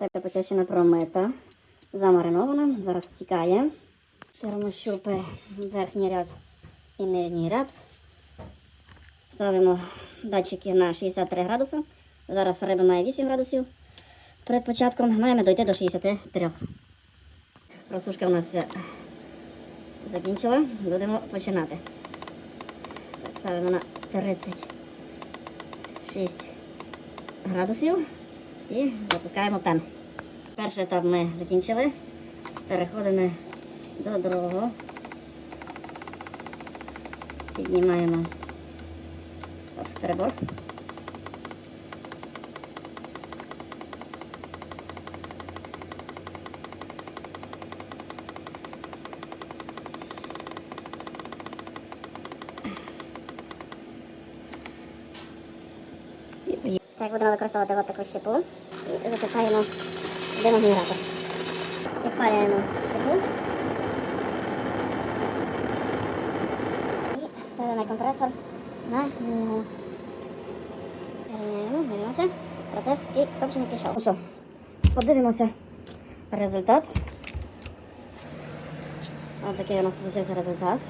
Рибка почищена промита, замаринована, зараз стікає. Термощупи верхній ряд і нижній ряд. Ставимо датчики на 63 градуси. Зараз риба має 8 градусів. Перед початком маємо дойти до 63. Просушка у нас закінчила. Будемо починати. Так, ставимо на 36 градусів і запускаємо пен. Перший етап ми закінчили. Переходимо до другого. Піднімаємо ось перебор. І поїхали. Так, будемо використовувати от таку щепу і засипаємо димогенератор. Підпалюємо щепу. І ставимо компресор на мінімум. Переміняємо, дивимося. Процес копчення пішов. Ну подивимося результат. Ось такий у нас вийшов результат.